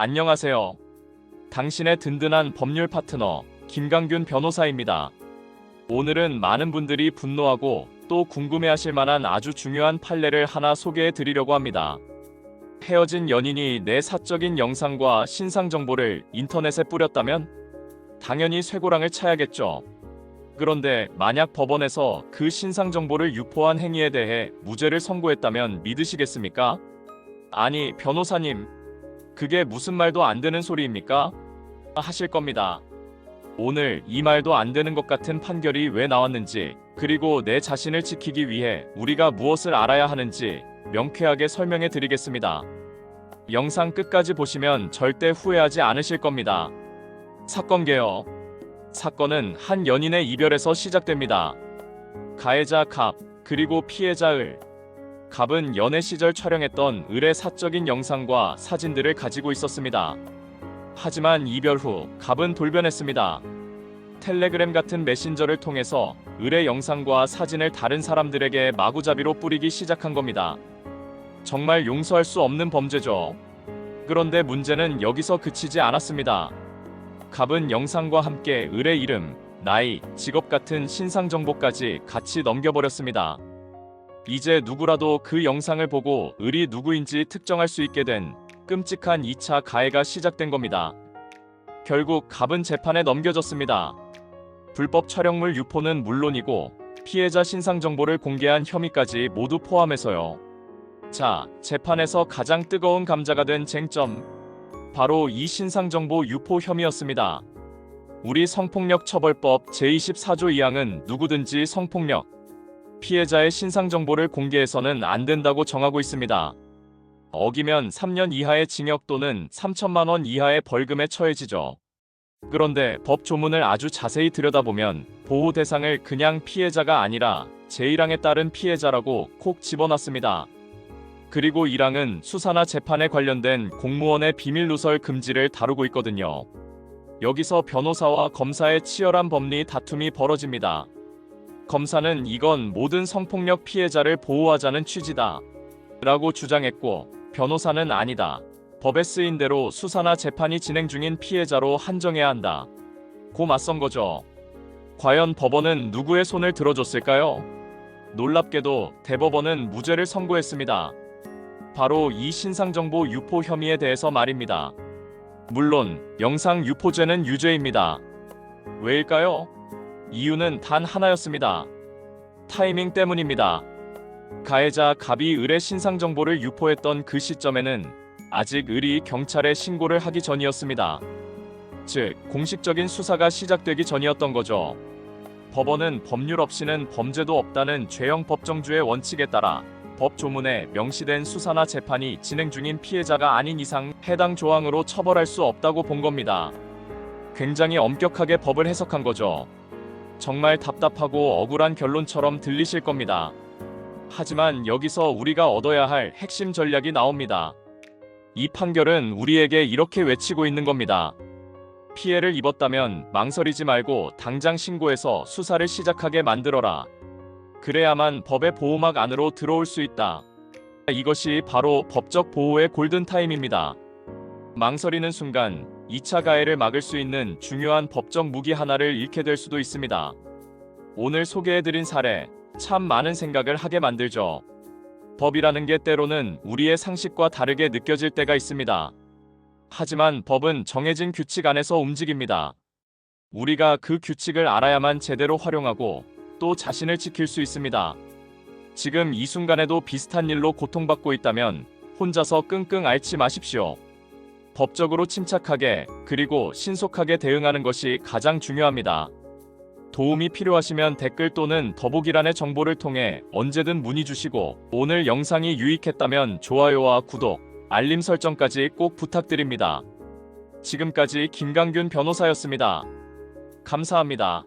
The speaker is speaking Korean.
안녕하세요. 당신의 든든한 법률 파트너 김강균 변호사입니다. 오늘은 많은 분들이 분노하고 또 궁금해하실 만한 아주 중요한 판례를 하나 소개해 드리려고 합니다. 헤어진 연인이 내 사적인 영상과 신상 정보를 인터넷에 뿌렸다면 당연히 쇠고랑을 차야겠죠. 그런데 만약 법원에서 그 신상 정보를 유포한 행위에 대해 무죄를 선고했다면 믿으시겠습니까? 아니, 변호사님, 그게 무슨 말도 안 되는 소리입니까? 하실 겁니다. 오늘 이 말도 안 되는 것 같은 판결이 왜 나왔는지, 그리고 내 자신을 지키기 위해 우리가 무엇을 알아야 하는지 명쾌하게 설명해 드리겠습니다. 영상 끝까지 보시면 절대 후회하지 않으실 겁니다. 사건 개요. 사건은 한 연인의 이별에서 시작됩니다. 가해자 갑, 그리고 피해자 을. 갑은 연애 시절 촬영했던 을의 사적인 영상과 사진들을 가지고 있었습니다. 하지만 이별 후 갑은 돌변했습니다. 텔레그램 같은 메신저를 통해서 을의 영상과 사진을 다른 사람들에게 마구잡이로 뿌리기 시작한 겁니다. 정말 용서할 수 없는 범죄죠. 그런데 문제는 여기서 그치지 않았습니다. 갑은 영상과 함께 을의 이름, 나이, 직업 같은 신상 정보까지 같이 넘겨버렸습니다. 이제 누구라도 그 영상을 보고 을이 누구인지 특정할 수 있게 된 끔찍한 2차 가해가 시작된 겁니다. 결국 갑은 재판에 넘겨졌습니다. 불법 촬영물 유포는 물론이고 피해자 신상 정보를 공개한 혐의까지 모두 포함해서요. 자, 재판에서 가장 뜨거운 감자가 된 쟁점. 바로 이 신상 정보 유포 혐의였습니다. 우리 성폭력 처벌법 제24조 2항은 누구든지 성폭력 피해자의 신상 정보를 공개해서는 안 된다고 정하고 있습니다. 어기면 3년 이하의 징역 또는 3천만 원 이하의 벌금에 처해지죠. 그런데 법 조문을 아주 자세히 들여다보면 보호 대상을 그냥 피해자가 아니라 제1항에 따른 피해자라고 콕 집어놨습니다. 그리고 1항은 수사나 재판에 관련된 공무원의 비밀 누설 금지를 다루고 있거든요. 여기서 변호사와 검사의 치열한 법리 다툼이 벌어집니다. 검사는 이건 모든 성폭력 피해자를 보호하자는 취지다. 라고 주장했고, 변호사는 아니다. 법에 쓰인 대로 수사나 재판이 진행 중인 피해자로 한정해야 한다. 고 맞선 거죠. 과연 법원은 누구의 손을 들어줬을까요? 놀랍게도 대법원은 무죄를 선고했습니다. 바로 이 신상정보 유포 혐의에 대해서 말입니다. 물론 영상 유포죄는 유죄입니다. 왜일까요? 이유는 단 하나였습니다. 타이밍 때문입니다. 가해자 갑이 을의 신상 정보를 유포했던 그 시점에는 아직 을이 경찰에 신고를 하기 전이었습니다. 즉, 공식적인 수사가 시작되기 전이었던 거죠. 법원은 법률 없이는 범죄도 없다는 죄형 법정주의 원칙에 따라 법 조문에 명시된 수사나 재판이 진행 중인 피해자가 아닌 이상 해당 조항으로 처벌할 수 없다고 본 겁니다. 굉장히 엄격하게 법을 해석한 거죠. 정말 답답하고 억울한 결론처럼 들리실 겁니다. 하지만 여기서 우리가 얻어야 할 핵심 전략이 나옵니다. 이 판결은 우리에게 이렇게 외치고 있는 겁니다. 피해를 입었다면 망설이지 말고 당장 신고해서 수사를 시작하게 만들어라. 그래야만 법의 보호막 안으로 들어올 수 있다. 이것이 바로 법적 보호의 골든타임입니다. 망설이는 순간 2차 가해를 막을 수 있는 중요한 법적 무기 하나를 잃게 될 수도 있습니다. 오늘 소개해드린 사례, 참 많은 생각을 하게 만들죠. 법이라는 게 때로는 우리의 상식과 다르게 느껴질 때가 있습니다. 하지만 법은 정해진 규칙 안에서 움직입니다. 우리가 그 규칙을 알아야만 제대로 활용하고 또 자신을 지킬 수 있습니다. 지금 이 순간에도 비슷한 일로 고통받고 있다면 혼자서 끙끙 앓지 마십시오. 법적으로 침착하게 그리고 신속하게 대응하는 것이 가장 중요합니다. 도움이 필요하시면 댓글 또는 더보기란의 정보를 통해 언제든 문의 주시고 오늘 영상이 유익했다면 좋아요와 구독, 알림 설정까지 꼭 부탁드립니다. 지금까지 김강균 변호사였습니다. 감사합니다.